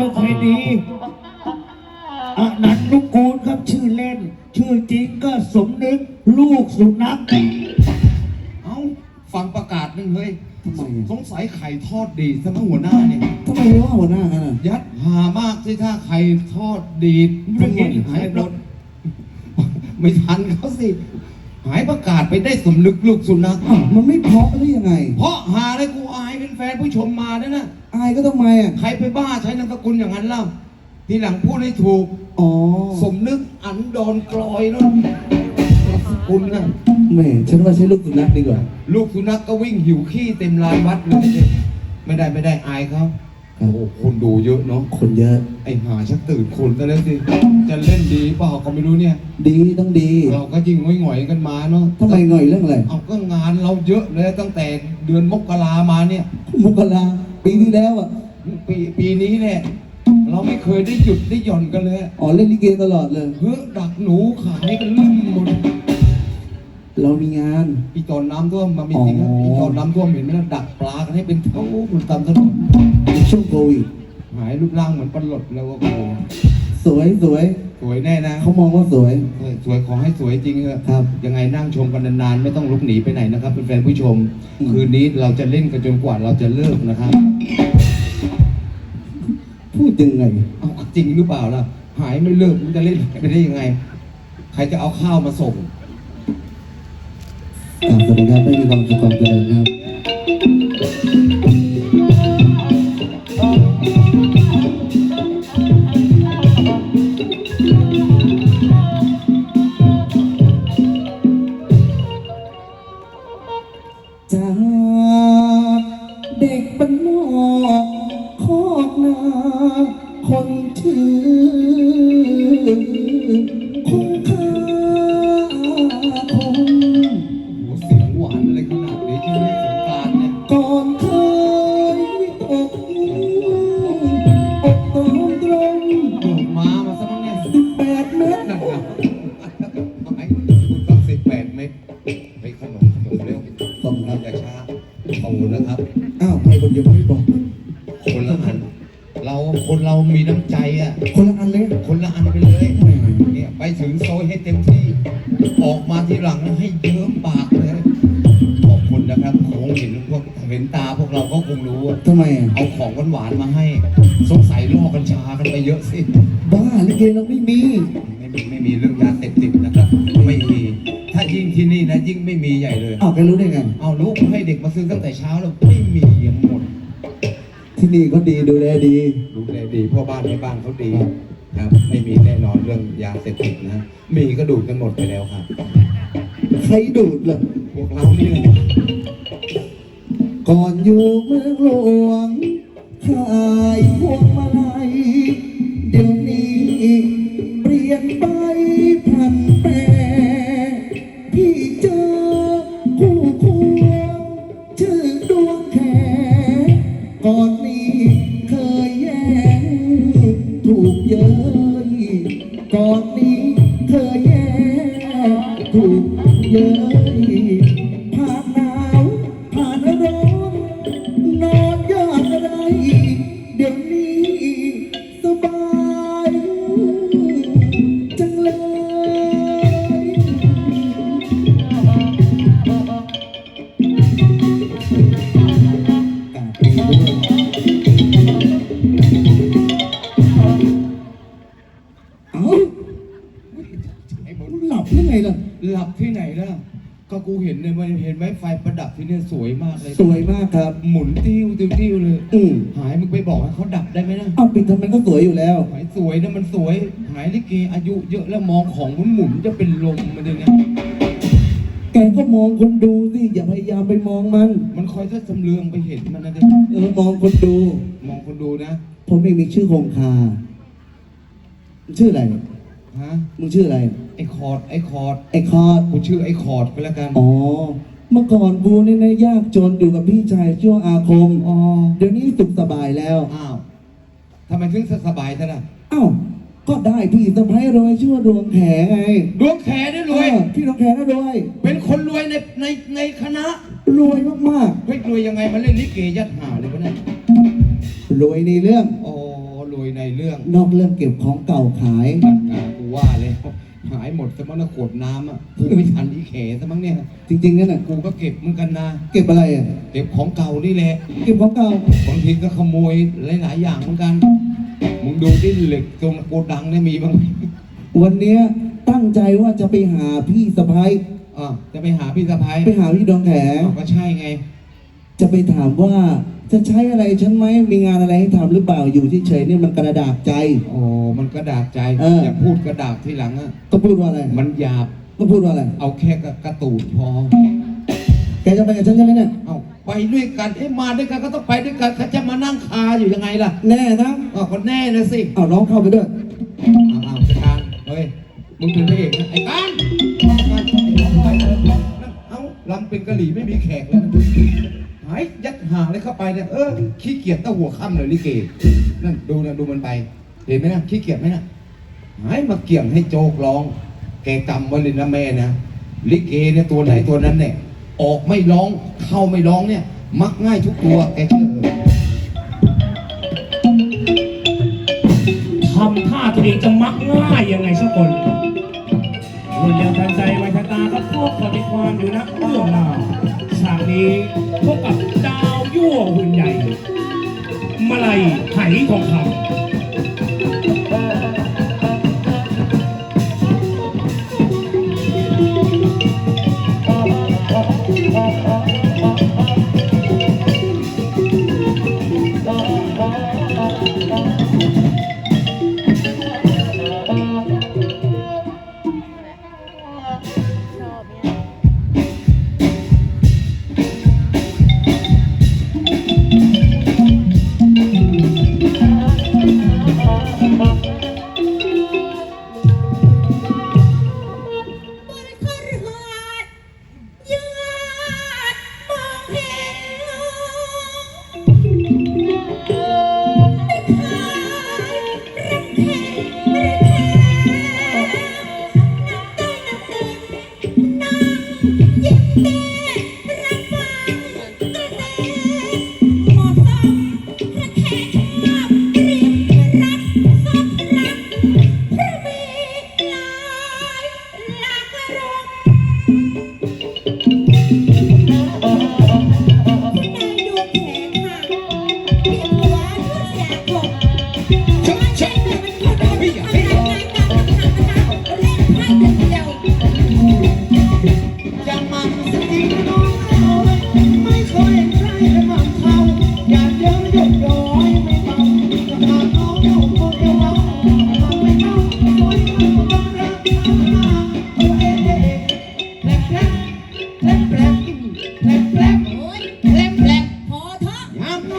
ไม่ค่อยดีอนันต์นุกูลครับชื่อเล่น ชื่อจริงก็สมนึกลูกสุนัขเอ้าฟังประกาศนึงเฮ้ยทำไมอะ สงสัยไข่ทอดดีสมัยหัวหน้าเนี่ย ทำไมว่าหัวหน้ากันอะ ยัดหามากสิถ้าไข่ทอดดีดไม่เห็นหายหมดไม่ทันเขาสิ หายประกาศไปได้สมนึกลูกสุนัขอ้าวมันไม่เพราะหรือยังไง เพราะหาเลยกูอายเป็นแฟนผู้ชมมาเนี่ยนะอายก็ต้องมาอะ ใครไปบ้าใช้นามสกุลอย่างนั้นเล่าทีหลังพูดให้ถูก อ๋อสมนึกอันดอนกลอยนั่นนามสกุลนะแหม่ฉันว่าใช้ลูกสุนัขดีกว่า ลูกสุนัขก็วิ่งหิวขี้เต็มลานวัดเลยไม่ได้ไม่ได้อายเขาโอ้โหคนดูเยอะเนาะคนเยอะ ไอ้หาชักตื่นคนซะแล้วสิจะเล่นดีเปล่าก็ไม่รู้เนี่ย ดีต้องดี เราก็ยิงหงอยๆกันมาเนาะทำไมหน่อยเรื่องอะไร เอาก็งานเราเยอะเลยตั้งแต่เดือนมกรามาเนี่ยมุกลา ปีที่แล้วอะปีปีนี้แหละเราไม่เคยได้หยุดได้หย่อนกันเลย อ๋อเล่นลิเกตลอดเลย เฮ้ยดักหนูขายกันลืมหมด เรามีงาน อีตอนน้ำท่วมมามีจริงครับอ๋ออี อีตอนน้ำท่วมเห็นไหมล่ะดักปลากันให้เป็นเท่าเหมือนตามถนนในช่วงโควิดหายรูปร่างเหมือนปลาหลดแล้วก็โอ้โห สวยสวยสวยแน่นะเขามองว่าสวย เออสวยขอให้สวยจริงเถอะครับยังไงนั่งชมกันนานๆไม่ต้องลุกหนีไปไหนนะครับเป็นแฟนผู้ชม อืม คืนนี้เราจะเล่นกันจนกว่าเราจะเลิกนะครับพูดยังไงเอาจริงหรือเปล่าล่ะหายไม่เลิกมันจะเล่นไปได้ยังไง ใครจะเอาข้าวมาส่งอ่าสวัสดีครับไม่มีความสุขความเจริญครับ ดีดูแลดีดูแลดีพ่อบ้านแม่บ้านเขาดีครับ ไม่มีแน่นอนเรื่องยาเสพติดนะมีก็ดูดกันหมดไปแล้วครับใครดูดล่ะพวกเรานี่แหละก่อนอยู่เมืองหลวงขายพวงมาลัย ไหมไฟประดับที่เนี่ยสวยมากเลยสวยมากครับ หมุนติ้วติ้วติ้วเลยอืมหายมึงไปบอกให้เขาดับได้ไหมนะเอาปิดทำไมก็สวยอยู่แล้ว หายสวยนะมันสวย หายลิเกอายุเยอะแล้วมองของหมุนหมุนๆจะเป็นลมมันเลยนะแกก็มองคนดูสิอย่าพยายามไปมองมัน มันคอยถ้าสำเรืองไปเห็นมันนะเด็เออมองคนดู มองคนดูนะผมเองมีชื่อคงคามึงชื่ออะไรฮะมึงชื่ออะไร ไอ้คอร์ดไอ้คอร์ดไอ้คอร์ดกูชื่อไอ้คอร์ดก็แล้วกัน อ๋อ เมื่อก่อนกูเนี่ยนะยากจนอยู่กับพี่ชายชื่อว่าอาคม อ๋อ เดี๋ยวนี้สุขสบายแล้ว อ้าวทำไมถึงสบายซะล่ะเอ้าก็ได้พี่สะพ้ายรวยชื่อว่าดวงแขไงดวงแขได้รวย เออพี่ดวงแขน่ารวย เป็นคนรวยในในในคณะรวยมากเฮ้ยรวยยังไงมาเล่นลิเกยัดหาเลยวะเนี่ยๆ รวยในเรื่อง อ๋อรรวยในเรื่องนอกเรื่องเก็บของเก่าขายตั้งงานกูว่าเลย หายหมดสมั้งนะขวดน้ำอะกูไม่ทันอีแขสมั้งเนี่ย จริงๆนั่นน่ะกูก็เก็บเหมือนกันนะ เก็บอะไรอะ เก็บของเก่านี่แหละ เก็บของเก่าบางทีก็ขโมยหลายๆอย่างเหมือนกัน มึงดูที่เหล็กตรงโกดังเนี่ยมีบ้างไหมวันเนี้ยตั้งใจว่าจะไปหาพี่สะพ้ายอ่าจะไปหาพี่สะพ้ายไปหาพี่ดวงแขอ้าวก็ใช่ไง จะไปถามว่า จะใช้อะไรฉันไหมมีงานอะไรให้ทำหรือเปล่าอยู่เฉยๆนี่มันกระดากใจ โอ้มันกระดากใจเอออ ย่าพูดกระดากทีหลังอะก็พูดว่าอะไรมันหยาบก็พูดว่าอะไรเอาแค่กระกระตูดพอ แกจะไปกับฉันใช่ไหมเนี่ยเอาไปด้วยกันเอ๊ะมาด้วยกันก็ต้องไปด้วยกันเขาจะมานั่งคาอยู่ยังไงล่ะแน่นะอ๋อก็แน่นะสิเอาน้องเข้าไปด้วยเอาเอาจะการเฮ้ยมึงเป็นพระเอกนะไอ้การการไอ้น้องไปเลยนั่นเอ้าลำเป็นกะหรี่ไม่มีแขกแล้วนะหายยัดหาเลยเข้าไปเนี่ยเออขี้เกียจตั้งหัวค่ำเลยลิเกนั่นดูนะดูมันไป เห็นไหมนะขี้เกียจไหมนะหายมาเกี่ยงให้โจกร้อง แกจำไว้เลยนะแม่นะลิเกเนี่ยตัวไหนตัวนั้นเนี่ยออกไม่ร้องเข้าไม่ร้องเนี่ย มักง่ายทุกตัวแกเชื่อเถอะทำท่าตัวเองจะมักง่ายยังไงสักคนรุ่นเร็วทันใจไวทันตาก็พวกปฏิความอยู่นะเรื่องราว ฉากนี้พบกับดาวยั่วหุ่นใหญ่มาลัยไหทองคำ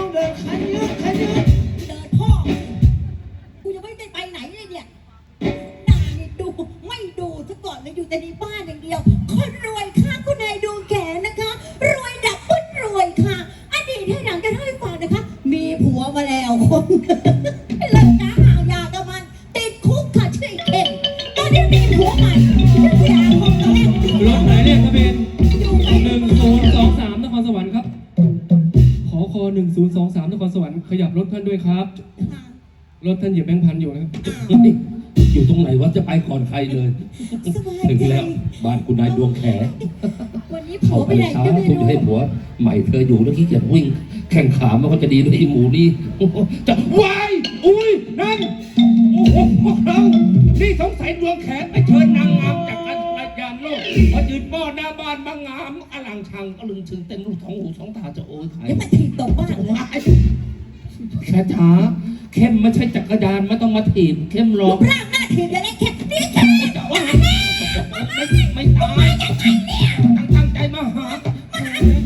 ยาม ท่านเหยียบแบงค์พันอยู่นะครับอยู่ตรงไหนวะจะไปก่อนใครเลยสบายถึงใจแล้วบ้านคุณนายดวงแขวันนี้ผัเขาวไปไปไหนช้าก็ไม่คุณรู้ให้ผัว ใหม่เธออยู่แล้วขี้เกียจวิ่ง แข่งขามันก็จะดีด้วยไอ้หมูนี่จะวายอุ้ยนั่นโอ้โหพวกเรานี่สงสัยดวงแขไปเชิญนางงามจากการรายการโลกพอยืนหม้อหน้าบ้านบางงามอลังชังก็ลึงถึงเต้นลูกท้องหูท้องตาจะโอ้ยใคร เดี๋ยวมาถีบตกบ้านเลยว้ายช้าช้าๆ เข้มไม่ใช่จักรยานไม่ต้องมาถีบเข้มหรรูอกปร่างหน้าถีบอย่างนี้แค่นี้แค่จะว่าไม่ไม่ตายตั้งตั้งใจมาหา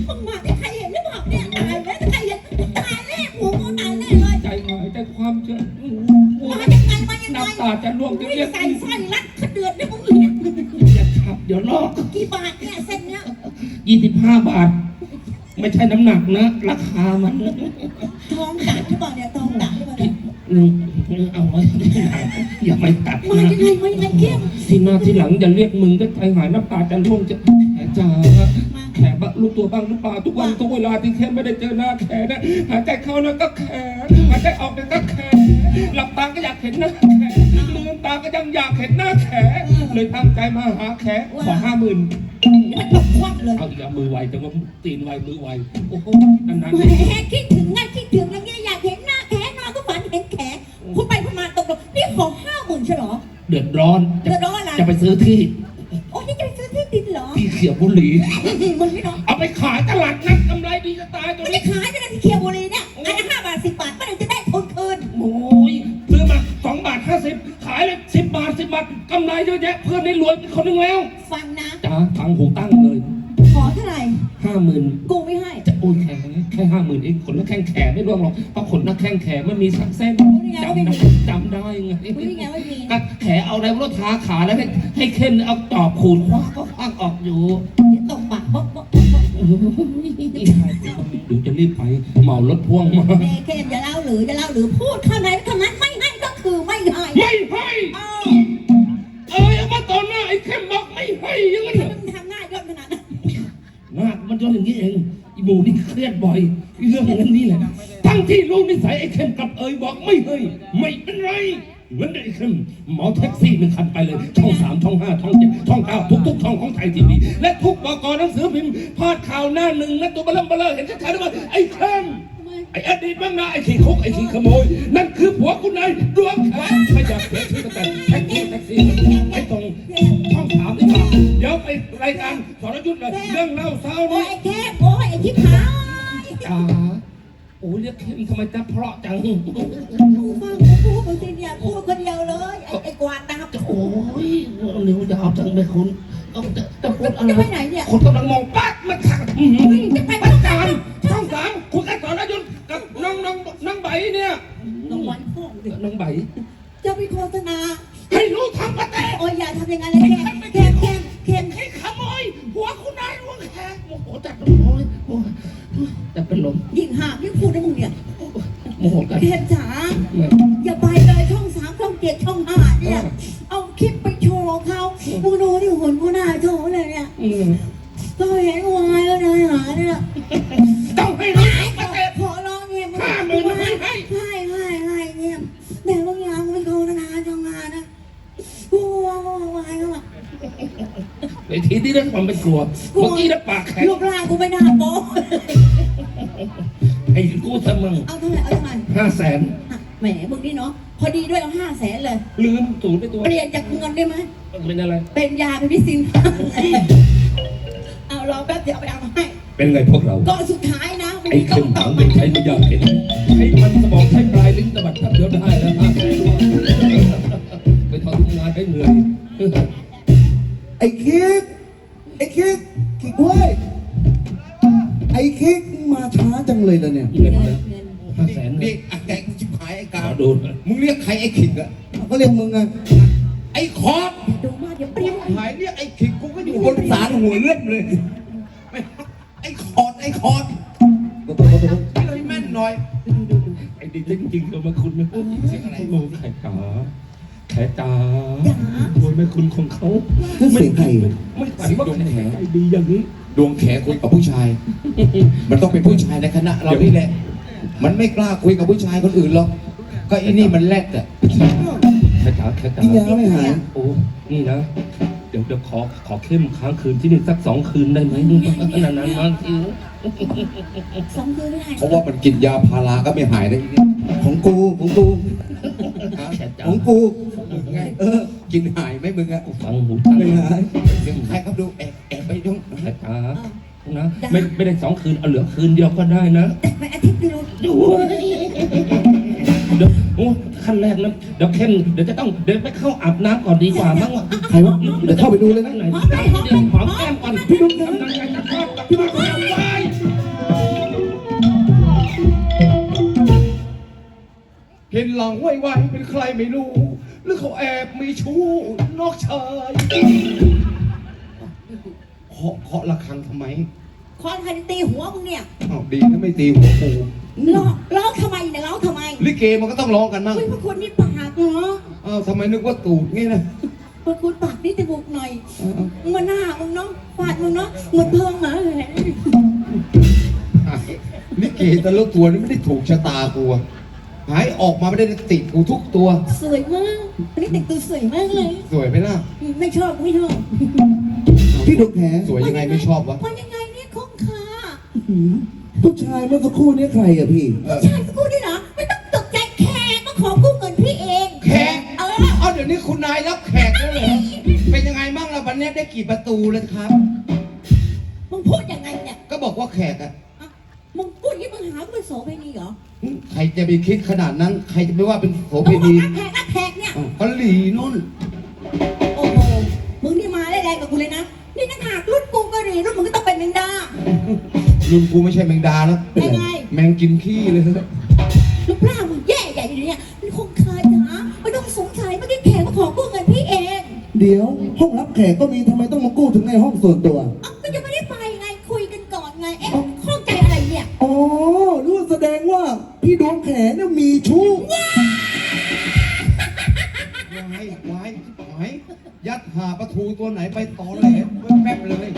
มึงมาที่ใครเห็นหรือเปล่าเนี่ยตายแล้วใครเห็นตายแน่หัวกูตายแน่เลยใจหายใจความเชื่อมายังไงมายังไงน้ำตาจะร่วงจะไม่เรียกใส่สร้อยรัดขเดือดนะมึงเนี่ยอย่าขับเดี๋ยวลอกกี่บาทเนี่ยเส้นเนี้ยยี่สิบห้าบาท ไม่ใช่น้ำหนักนะ ราคามัน ทองตัดหรือเปล่าเนี่ยทองตัดหรือเป ล่าเนี่ยอืมเอาไว้อย่าไปตัดมานะยังไงมายังไงเข้มทีหน้าที่หลังอย่าเรียกมึงก็ใจหายน้ำตาจะร่วงจะแขจ๋าแขบ้าลูกตัวบ้างหรือเปล่าทุกวันทุกเวลาที่แค่ไม่ได้เจอหน้าแขนะหายใจเข้าแล้วก็แขหายใจออกแล้วก็แขหลับตาก็อยากเห็นหน้าแขลืมตาก็ยังอยากเห็นหน้าแขเลยตั้งใจมาหาแขขอห้าหมื่นมันตกควักเลยเอาอีกแล้วมือไวจังว่าตีนไวมือไวโอ้โหนานแหมคิดถึงไงคิดถึงอย่างเงี้ย อนก็ฝันเห็นแขนพูดไปพูดมาตกลงนี่ขอห้าหมื่นใช่เหรอๆเดือดร้อนเดือดร้อนอะไร จะไปซื้อที่ โอ้นี่จะไปซื้อที่ดินเหรอ ที่เขียวบุหรี่มึงนี่เนาะเอาไปขายตลาดนัดกำไรดีจะตายตัวมันนี้จะขายจะได้ที่เคียวบุรีเนี่ยอันละห้าบาทสิบบาทเมื่อไหร่จะได้ทุนคืน โอ้ยซื้อมาสองบาทห้าสิบขายเลยสิบบาทสิบบาทกำไรเยอะแยะเพื่อนได้รวยเป็นคนหนึ่งแล้ว ฟังนะ จ้าฟังหูตั้งเร่วงหรอกเพราะขนหน้าแข้งแขนมันมีสักเส้นจำได้จำได้ไงรู้ได้ไงว่ามีก็แขเอาอะไรรถทาขาแล้วให้ให้เข้นเอาจอบขูดคว้าก็คว้างออกอยู่เดี๋ยวตกปากบ๊อกบ๊อกบ๊อกบ๊อกเดี๋ยวจะรีบไปเหมารถพ่วงมาแม่เกมจะเล่าหรือจะเล่าหรือพูดคำไหนคำนั้นไม่ให้ก็คือไม่ให้ไม่ให้เออเอ้ยเอามาต่อหน้าไอ้เข้มบอกไม่ให้อยังไงทำไมมึงทำหน้ายอดขนาดนั้นหน้ามันจนอย่างนี้เองอีหมูนี่เครียดบ่อย เรื่องนั้นนี่แหละ ทั้งที่รู้นิสัยไอ้เข้มกลับเอ่ยบอกไม่ให้ไม่เป็นไรเหมือนไอ้เข้มเหมาแท็กซี่หนึ่งคันไปเลยช่องสามช่องห้าช่องเจ็ดช่องเก้าทุกๆช่องของไทยทีวีและทุกบกหนังสือพิมพ์พาดข่าวหน้าหนึ่งนะตัวเบลมเบลอเห็นชัดๆว่าไอ้เข้มทำไมไอ้อดีตบ้างนะไอ้ขี้คุกไอ้ขี้ขโมย นั่นคือผัวคุณนายดวงแขนไม่อยากเสียชื่อตั้งแต่แท็กซี่แท็กซี่ไอ้ตรงช่องสามดีกว่าเดี๋ยวไปรายการสรยุทธ์เลยเรื่องเล่าเศร้าโอ้นี่ยไอ้แคบโอ้ยไอ้ที่ผาย จ๋าโอ้เรียกเข้มทำไมจะเพราะจังกูฟังกูพูดมึงสิเนี่ยพูดคนเดียวเลยไอ้ไอ้กวาดตาโอ้ยนิ้วยาวจังเลยคุณเอาจะจะพูดอะไรจะไปไหนเนี่ยคนกำลังมองปั๊กมันขัดอื้อหือจะไปประจานช่องสามคุณไอ้สรยุทธ์กับน้องน้องน้องใบเนี่ยน้องวันพ่อเด็กน้องใบจะไปโฆษณาให้รู้ทั้งประเทศโอ้ยอย่าทำอย่างนั้นเลยแค ลมยิ่งหากยิ่งพูดนะมึงเนี่ยโมโหจัดแคมจ๋าอย่าไปเลยช่องสามช่องเจ็ดช่องห้าเนี่ย เอาคลิปไปโชว์เขามึงดูที่หุ่นกูหน้าโชว์เลยเนี่ยอืมก็เห็นวายแล้วนายหาเนี่ยต้องให้รู้ทั้งประเทศขอร้องเนี่ยมึงห้าหมื่นไม่ให้ให้ให้ให้เนี่ยแต่บางอย่างไม่โฆษณาทำงานนะกูว่าวายก็แบบในทีที่ได้ความเป็นกลัวเมื่อกี้ได้ ไอ้กูทำมึงเอาเท่าไหร่เอาเท่าไหร่ห้าแสนแหมมึงนี่เนาะพอดีด้วยเอาห้าแสนเลย ลืมสูตรในตัวเปลี่ยนจากเงินได้ไหม เป็นอะไร เป็นยาเป็นพิซิน เอารอแป๊บเดียวเอาไปเอามาให้เป็นไงพวกเรา ก็สุดท้ายนะมึงไอ้ต้เข้องมตหาอบงเป็นใช้ไม่ยากเห็นให้มันสมองใช้ปลายลิ้นตะบัดทับเดียวได้แล้วห้าแสนไปทำงานให้เหนื่อย ไอ้คิกไอ้คิกคิกเว้ย ไอ้คิกมาช้าจังเลยล่ะเนี่ยเงินเงินนะเงินห้าแสนนี่ไอ้แกชิบหายไอ้ขกาอรดูมึงเรียกใครไอ้ขิงอะก็เรียกมึงไงไอ้คอร์ดดูมากเดี๋ยวเปรี้ยวหายเรียกไอ้ขิงกูก็อยู่บนศาลหัวเลือดเลยไม่ไอ้คอร์ดไอ้คอร์ดก็ต้องก็ต้องไม่เลยแม่นหน่อยไอ้ดีจริงๆเรามาคุณนะเสียงอะไรโมแขกจ๋าแขกจ๋าโดยแม่คุณของเขานั่นเสียงใครวะไม่ฝันว่าแขกใจดีอย่างนี้ ดวงแขคุยกับผู้ชาย มันต้องเป็นผู้ชายในคณะเรานี่แหละ มันไม่กล้าคุยกับผู้ชายคนอื่นหรอก ก็อีนี่มันแรดอะแขกจ๋าแขกจ๋ากินยาไม่หายโอ้นี่นะ เดี๋ยวเดี๋ยวขอขอเข้มค้างคืนที่นี่สักสองคืนได้ไหมนานๆมาทีสองคืนไม่ได้เพราะว่ามันกินยาพาราก็ไม่หายได้อีนี่ของกูของกูแขกจ๋าของกูไงเออ กินหายไหมมึงอะฟังหูตั้งไม่หายเดี๋ยวใครครับดูแอบแอบ ไปดูแขกจ๋านะไม่ไม่ได้สองคืนเอาเหลือคืนเดียวก็ได้นะแต่ไปอาทิตย์เดียวเดี๋ยวโอ้ขั้นแรกนะเดี๋ยวเข้มเดี๋ยวจะต้องเดี๋ยวไปเข้าอาบน้ำก่อนดีกว่ามั้งวะใครวะเดี๋ยวเข้าไปดูเลยนะไหนหอมแก้มก่อนพี่ดุ๊กกำลังจะทอดกับพี่ดุ๊กไว้เห็นหลังไวๆเป็นใครไม่รู้ หรือเขาแอบมีชู้นอกชายเคาะเคาะระฆังทำไมคอนใครตีหัวมึงเนี่ยอ้าวดีนะไม่ตีหัวกูร้องร้องทำไมเนี่ยร้องทำไมลิเกมันก็ต้องร้องกันมั่งเฮ้ยพระคุณนี่ปากเนาะอ้าวทำไมนึกว่าตูดนี่นะพระคุณปากนี่จมูกหน่อยอ้าวมึงมาหน้ามึงเนาะฟาดมึงเนาะเหมือนเพิงหมาเลยอ้าวลิเกแต่ละตัวนี่ไม่ได้ถูกชะตากูอะหายออกมาไม่ได้ติดกูทุกตัว สวยมากวันนี้แต่งตัวสวยมากเลย สวยไหมล่ะ ไม่ชอบไม่ชอบ พี่ดวงแขสวยยังไงไม่ชอบวะว่ายังไงเนี่ยคงคาหืมผู้ชายเมื่อสักครู่นี้ใครอะพี่เออผู้ชายสักครู่นี่เหรอไม่ต้องตกใจแขกมาขอกู้เงินพี่เองแขกเออเอาเดี๋ยวนี้คุณนายรับแขกแล้วเหรอเป็นยังไงบ้างล่ะวันนี้ได้กี่ประตูเลยครับมึงพูดยังไงเนี่ยก็บอกว่าแขกอะอะมึงพูดอยี่างนี้มึงหากูเป็นโสเภณีเหรอใครจะไปคิดขนาดนั้น ใครจะไปว่าเป็นโสมึงเภบอกณีนักแขกนักแขกเนี่ยอ้าวกะหลีนู่นโอ้โหมึงนี่มาได้แรงกับกูเลยนะ นี่นักหากรุ่นกูก็ดีรุ่นมึงก็ต้องเป็นแมงดารุ่นกูไม่ใช่แมงดาแล้วเป็นไง แมงกินขี้เลยรูปร่างมึงแย่ใหญ่อยู่เนี่ยมันคงคายนะไม่ต้องสงสัยเมื่อกี้แขกมาขอกู้เงินพี่เองเดี๋ยวห้องรับแขกก็มีทำไมต้องมากู้ถึงในห้องส่วนตัว เอ้าก็ยังไม่ได้ไปไงคุยกันก่อนไงเอ๊ะข้องใจอะไรเนี่ยอ๋อรู้แสดงว่าพี่ดวงแขเนี่ยมีชู้ไหาประตูตัวไหนไปตอแหลแป๊บๆเลย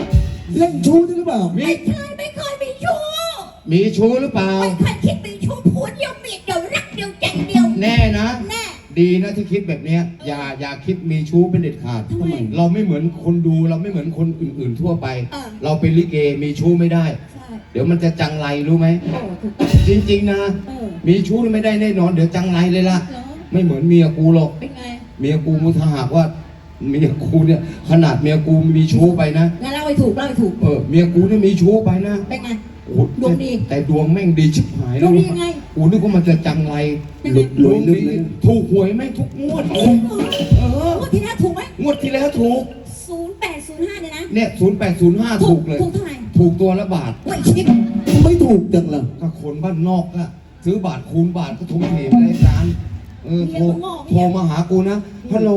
เล่นชู้ใช่หรือเปล่า มี ไม่เคยไม่เคยมีชู้มีชู้หรือเปล่า ไม่เคยคิดมีชู้ผัวเดียวเมียเดียวรักเดียวใจเดียวแน่นะ แน่ดีนะที่คิดแบบเนี้ยอย่าอย่าคิดมีชู้เป็นเด็ดขาด ทำไม เราไม่เหมือนคนดูเราไม่เหมือนคนอื่นๆทั่วไป เออ เราเป็นลิเกมีชู้ไม่ได้ ใช่เดี๋ยวมันจะจังไรรู้ไหม โอ้ถูกต้อง จริงๆนะ เออ มีชู้ไม่ได้แน่นอน เดี๋ยวจังไรเลยล่ะ เหรอไม่เหมือนเมียกูหรอก เป็นไง เมียกูมุทหากว่า เมียกูเนี่ยขนาดเมียกูมีชู้ไปนะงั้นเล่าให้ถูกเล่าให้ถูก เออเมียกูเนี่ยมีชู้ไปนะเป็นไง โอ้โหดวงดี แต่แต่ดวงแม่งดีชิบหายดวงดียังไง กูนึกว่ามันจะจังไรยังไงดวงดีถูกหวยแม่งทุกงวดเลยเออ งวดที่แล้วถูกไหมงวดที่แล้วถูก ศูนย์แปดศูนย์ห้าเนี่ยนะ เนี่ยศูนย์แปดศูนย์ห้าถูกเลย ถูกเท่าไหร่ ถูกตัวละบาท ไม่คิดไม่ถูกจังเลยถ้าคนบ้านนอกอะซื้อบาทคูณบาทก็ทุ่มเทไปได้ร้าน เออโทรโทรมาหากูนะฮัลโหล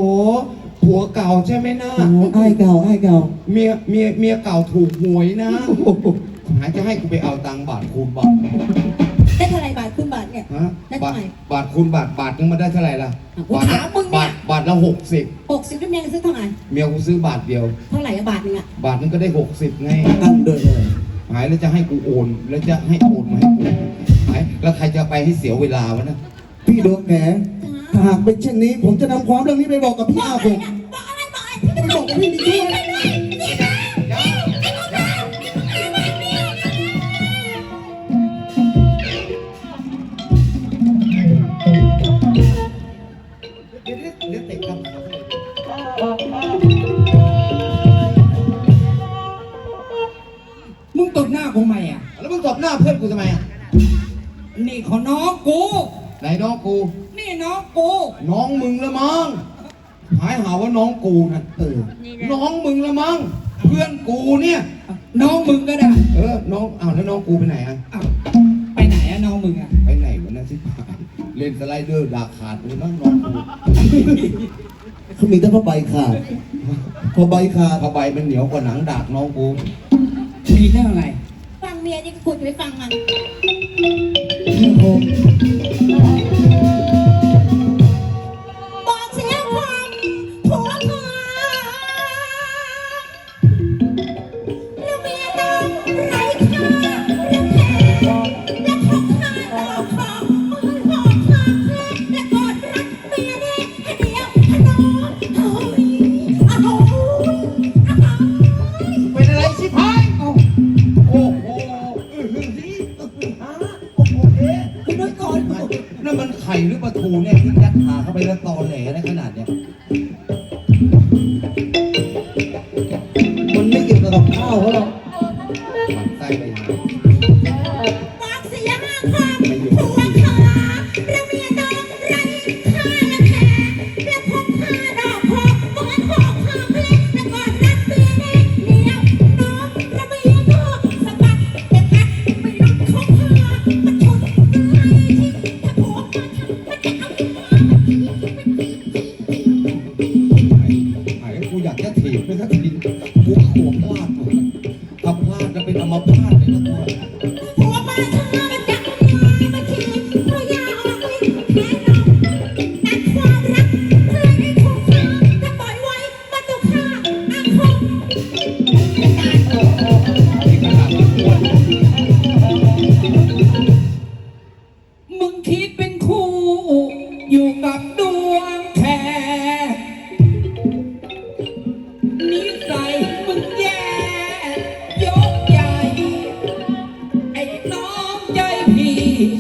ผัวเก่าใช่ไหมนะอ๋อไอ้ายเก่าไอ้ายเก่าเมียเมียเมียเก่าถูกหวยนะโอ้โหหายจะให้กูไปเอาตังค์บาทคูณบาทได้เท่าไหร่บาทคุณบาทเนี่ย ฮะได้บาเท่าทไหร่บาทคูณบาทบาทนึงมาได้เท่าไหร่ล่ะอะกูบาทถามมึงเนี่ย บาทบาทละหกสิบหกสิบน้ำแดงซื้อเท่าไหร่เมียกูซื้อบาทเดียว เท่าไหร่อะบาทหนึงอะบาทนึงก็ได้หกสิบไง อันเดินเลยหายแล้วจะให้กูโอน แล้วจะให้โอนมาให้กูหายแล้วใครจะไปให้เสียเวลาวะนะพี่ดวงแข ถ้าหากเป็นเช่นนี้ ผมจะนำความเรื่องนี้ไปบอกกับพี่บอกอาอะไรผมเนี่ยบอกอะไรบอกอะไรพี่จะไปบบออกกกับพี่มีชู้นะนี่นะไอ้พวกเราไอ้พวกเราเดี๋ยวเดี๋ยวเตะกันมึงตบหน้ากูทำไมอะ แล้วมึงตบหน้าเพื่อนกูทำไมอะ นี่เขาน้องกู ไหนน้องกู นี่น้องกู น้องมึงละมั้งหายหาว่าน้องกูนะเออน้องมึงละมั้งเพื่อนกูเนี่ย น้องมึงก็ได้ เออ น้องอ้าวแล้วน้องกูไปไหนอะอ้าวไปไหนอะน้องมึงอะไปไหนวะนะสิพายเล่นสไลเดอร์ดาขาดเลยมั้งน้องกูเขามีแต่ผ้าใบขาดพอใบขาดผ้าใบมันเหนียวกว่าหนังดากน้องกูมีเรื่องอะไร ฟังเมียนี่ก็ควรจะไปฟังมัน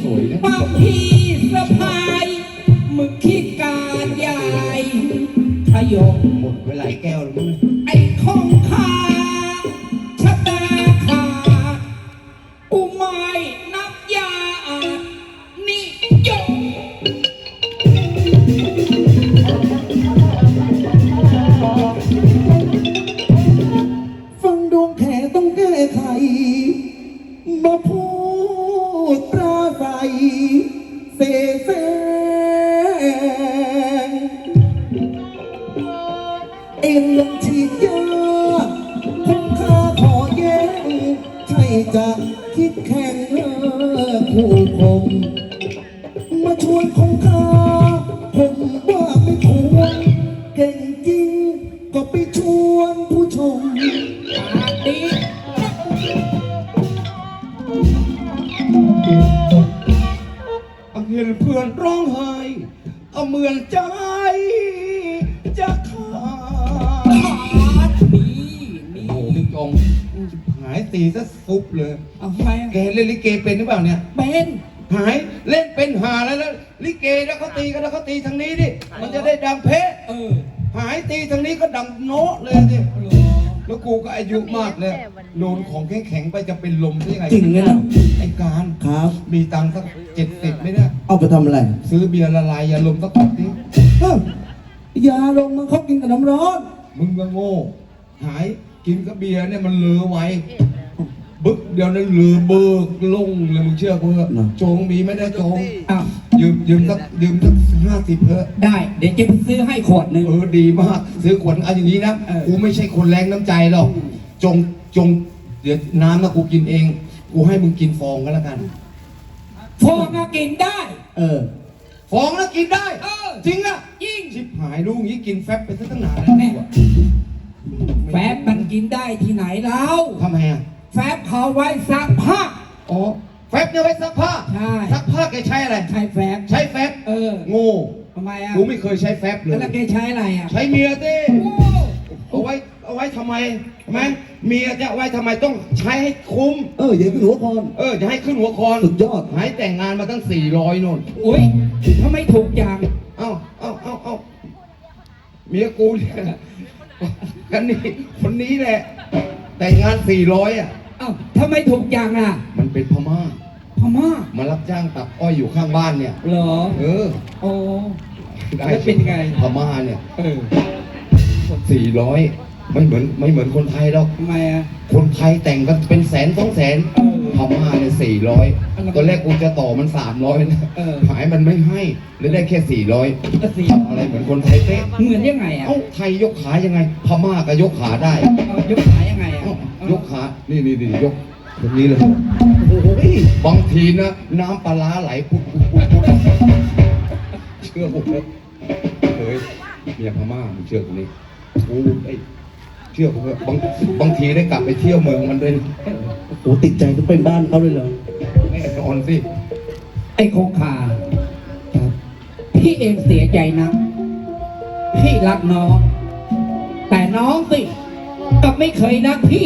สวยนะที จะคิดแข่งเลิกคู่คมมาชวนของ ป็นหรือเปล่าเนี่ย เป็นหายเล่นเป็นหาแล้วแล้วลิเกแล้วเขาตีกันแล้วเขาตีทางนี้ดิมันจะได้ดังเพะเออหายตีทางนี้ก็ดังโน้เลยดิเหรอแล้วกูก็อายุมากเลยโดนของแข็งๆไปจะเป็นลมได้ไงจริงไหมล่ะไอ้การครับ มีตังค์สักเจ็ดสิบไหมเนี่ยเอาไปทำอะไร ซื้อเบียร์ละลายยาลมสักขวดดิเอ้ายาลงมันเขากินกับน้ำร้อน มึงก็โง่ หายกินกับเบียร์เนี่ยมันเลอไว บึกเดี๋ยวนั้นเลอเบิกลงเลยมึงเชื่อกูเหรอะโจงมีไม่ได้โจงอ้าวยืมยืมสักยืมสักห้าสิบเถอะได้ เดี๋ยวจะไปซื้อให้ขวดหนึ่ง เออดีมาก ซื้อขวดเอาอย่างนี้นะเออ กูไม่ใช่คนแรงน้ำใจหรอกจงจงเดี๋ยวน้ำนะกูกินเอง กูให้มึงกินฟองก็แล้วกัน ฟองก็กินได้ เออ ฟองแล้วกินได้เออ จริงอะยิ่งชิบหายลูกงี้กินแฟบไปซะตั้งนานแล้วแม่กูอะแฟบมันกินได้ที่ไหนเล่าทำไมอะ แฟบเขาไว้ซักผ้า อ๋อแฟบเนี่ยไว้ซักผ้าใช่ ซักผ้าแกใช้อะไร ใช้แฟบใช้แฟบเออโง่ทำไมอะกูไม่เคยใช้แฟบเลย แล้วแกใช้อะไรอะใช้เมียสิโอ้เอาไว้เอาไว้ทำไมใช่ไหมเมียจะเอาไว้ทำไมต้องใช้ให้คุ้ม เอออย่าขึ้นหัวคอนเออจะให้ขึ้นหัวคอนสุดยอดหายแต่งงานมาตั้ง 400โน่นโอ้ยทำไมถูกอย่างเอ้าเอ้าเอ้าเอ้าเมียกูเนี่ยกันนี่คนนี้แหละ แต่งงาน 400อะเอ้าทำไมถูกอย่างอะ มันเป็นพม่า พม่ามารับจ้างตัดอ้อยอยู่ข้างบ้านเนี่ย เหรอ เออโอ้ได้แล้วเป็นไง พม่าเนี่ยเออ400ไม่เหมือนไม่เหมือนคนไทยหรอก ทำไมอะ คนไทยแต่งกันเป็นแสนสองแสนเออพม่าเนี่ยสี่ร้อยตอนแรกกูจะต่อมันสามร้อยนะเออ หายมันไม่ให้เลยได้แค่สี่ร้อยก็สี่ทำอะไรเหมือนคนไทยเป๊ะเหมือนยังไงอะเอ้าไทยยกขายังไง พม่าก็ยกขาได้ เอายกขายังไงอะเอ้าเอา ยกขา นี่นี่นี่ยกตรงนี้เลย โอ้โหบางทีนะ น้ำปลาร้าไหลพุดพุดพุดพุดเชื่อผมเลยเฮ้ยเมียพม่ามึงเชื่อกูนี่กูไอ้ยเชื่อผมเถอะบางบางทีได้กลับไปเที่ยวเมืองมันด้วยนะโอ้ติดใจจะเป็นบ้านเขาเลยเหรอแน่นอนสิ ไอ้คงคาพี่เองเสียใจนะพี่รักน้อง แต่น้องสิกลับไม่เคยรักพี่